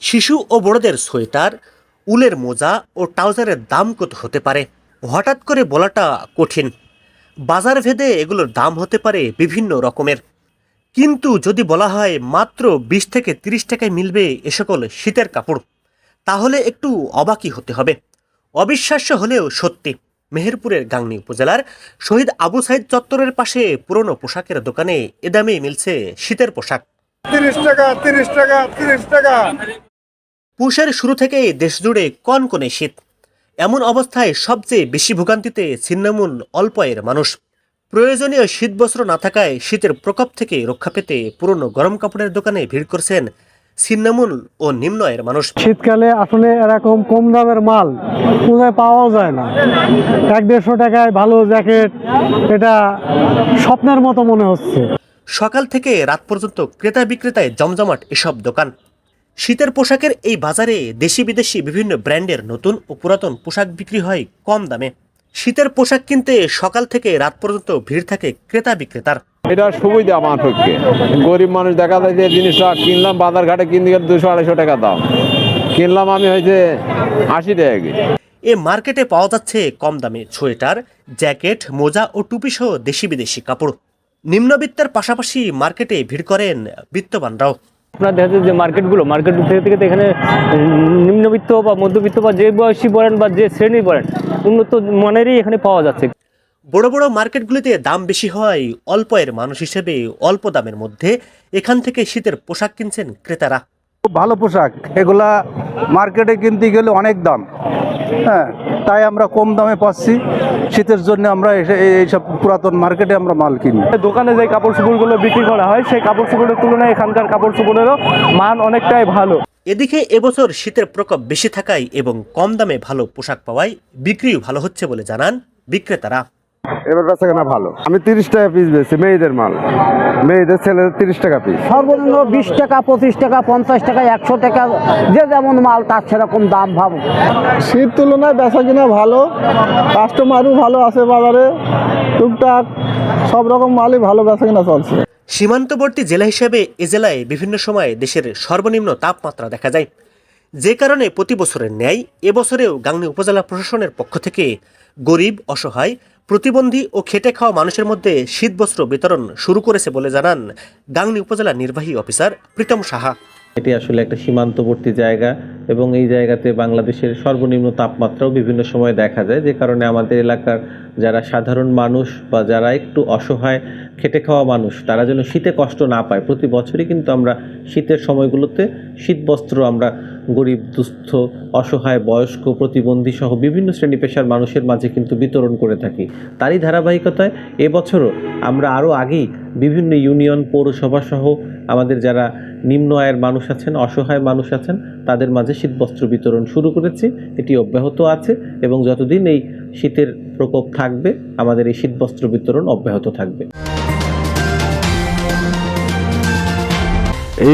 শিশু ও বড়দের সোয়েটার, উলের মোজা ও ট্রাউজারের দাম কত হতে পারে? হঠাৎ করে বলাটা কঠিন। বাজার ভেদে এগুলোর দাম হতে পারে বিভিন্ন রকমের। কিন্তু যদি বলা হয় মাত্র বিশ থেকে তিরিশ টাকায় মিলবে এ সকল শীতের কাপড়, তাহলে একটু অবাকই হতে হবে। অবিশ্বাস্য হলেও সত্যি, মেহেরপুরের গাংনী উপজেলার শহীদ আবু সাইদ চত্বরের পাশে পুরনো পোশাকের দোকানে এ দামে মিলছে শীতের পোশাক। তিরিশ টাকা তিরিশ টাকা তিরিশ টাকা। পুষের শুরু থেকেই দেশজুড়ে কনকনে শীত। এমন অবস্থায় সবচেয়ে বেশি ভোগান্তিতে ছিন্নমূল অল্প আয়ের মানুষ। প্রয়োজনীয় শীত বস্ত্র না থাকায় শীতের প্রকোপ থেকে রক্ষা পেতে পুরনো গরম কাপড়ের দোকানে ভিড় করছেন ছিন্নমূল ও নিম্ন আয়ের মানুষ। শীতকালে আসলে এরকম কম দামের মাল কোথায় পাওয়াও যায় না। এক দেড়শো টাকায় ভালো জ্যাকেট এটা স্বপ্নের মতো মনে হচ্ছে। সকাল থেকে রাত পর্যন্ত ক্রেতা বিক্রেতায় জমজমাট এসব দোকান। শীতের পোশাকের এই বাজারে দেশি বিদেশি বিভিন্ন ব্র্যান্ডের নতুন ও পুরাতন পোশাক বিক্রি হয় কম দামে। শীতের পোশাক কিনতে সকাল থেকে রাত পর্যন্ত ভিড় থাকে ক্রেতা বিক্রেতার এটা সুবিধা আমার পক্ষে। গরিব মানুষ দেখা যায় যে জিনিসটা কিনলাম বাজার ঘাটে কিনতে গেলে দুশো আড়াইশো টাকা দাম। কিনলাম আমি হয়েছে আশি টাকা। এ মার্কেটে পাওয়া যাচ্ছে কম দামে সোয়েটার জ্যাকেট মোজা ও টুপি সহ দেশি বিদেশি কাপড়। নিম্নবিত্তের পাশাপাশি মার্কেটে ভিড় করেন বিত্তবানরাও। আপনার দেখা যাচ্ছে যে মার্কেটগুলো মার্কেট থেকে থেকে এখানে নিম্নবিত্ত বা মধ্যবিত্ত বা যে বয়সী বলেন বা যে শ্রেণি বলেন উন্নত মানেরই এখানে পাওয়া যাচ্ছে। বড় বড় মার্কেটগুলিতে দাম বেশি হওয়ায় অল্প আয়ের মানুষ হিসেবে অল্প দামের মধ্যে এখান থেকে শীতের পোশাক কিনছেন ক্রেতারা। খুব ভালো পোশাক এগুলা মার্কেটে কিনতে গেলে অনেক দাম। হ্যাঁ তাই আমরা কম দামে পাচ্ছি। শীতের জন্য আমরা এই- এইসব পুরাতন মার্কেটে আমরা মাল কিনি। দোকানে যে কাপড় চোপড়গুলো বিক্রি করা হয় সেই কাপড় চোপড়ের তুলনায় এখানকার কাপড় চোপড়েরও মান অনেকটাই ভালো। এদিকে এবছর শীতের প্রকোপ বেশি থাকায় এবং কম দামে ভালো পোশাক পাওয়ায় বিক্রিও ভালো হচ্ছে বলে জানান বিক্রেতারা। এবার বেচা কেনা ভালো। আমি তিরিশ টাকা পিস বেচি মেয়েদের মাল। মেয়েদের ছেলেদের তিরিশ টাকা পিস সর্বনিম্ন বিশ টাকা পঁচিশ টাকা পঞ্চাশ টাকা একশো টাকা যে যেমন মাল তার সেরকম দাম ভাব। শীত তুলনায় বেচা কিনা ভালো কাস্টমারও ভালো আছে বাজারে টুকটাক সব রকম মালই ভালো বেচা কিনা চলছে। সীমান্তবর্তী জেলা হিসেবে এ জেলায় বিভিন্ন সময় দেশের সর্বনিম্ন তাপমাত্রা দেখা যায়। যে কারণে প্রতি বছরের ন্যায় এবছরেও গাংনী উপজেলা প্রশাসনের পক্ষ থেকে গরিব অসহায় প্রতিবন্ধী ও খেটে খাওয়া মানুষের মধ্যে শীতবস্ত্র বিতরণ শুরু করেছে বলে জানান গাংনী উপজেলা নির্বাহী অফিসার প্রীতম সাহা। এটি আসলে একটা সীমান্তবর্তী জায়গা এবং এই জায়গাতে বাংলাদেশের সর্বনিম্ন তাপমাত্রাও বিভিন্ন সময় দেখা যায়। যে কারণে আমাদের এলাকার যারা সাধারণ মানুষ বা যারা একটু অসহায়, খেটে খাওয়া মানুষ, তারা যেন শীতে কষ্ট না পায়। প্রতি বছরই কিন্তু আমরা শীতের সময়গুলোতে শীতবস্ত্র আমরা গরিব, দুস্থ, অসহায়, বয়স্ক, প্রতিবন্ধী সহ বিভিন্ন শ্রেণি পেশার মানুষের মাঝে কিন্তু বিতরণ করে থাকি। তারই ধারাবাহিকতায় এবছরও আমরা আরও আগেই বিভিন্ন ইউনিয়ন, পৌরসভা সহ আমাদের যারা নিম্ন আয়ের মানুষ আছেন, অসহায় মানুষ আছেন, তাদের মাঝে শীতবস্ত্র বিতরণ শুরু করেছি। এটি অব্যাহত আছে এবং যতদিন এই শীতের প্রকোপ থাকবে, আমাদের এই শীতবস্ত্র বিতরণ অব্যাহত থাকবে।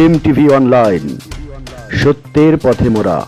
এম টিভি অনলাইন সত্যের পথে মোরা।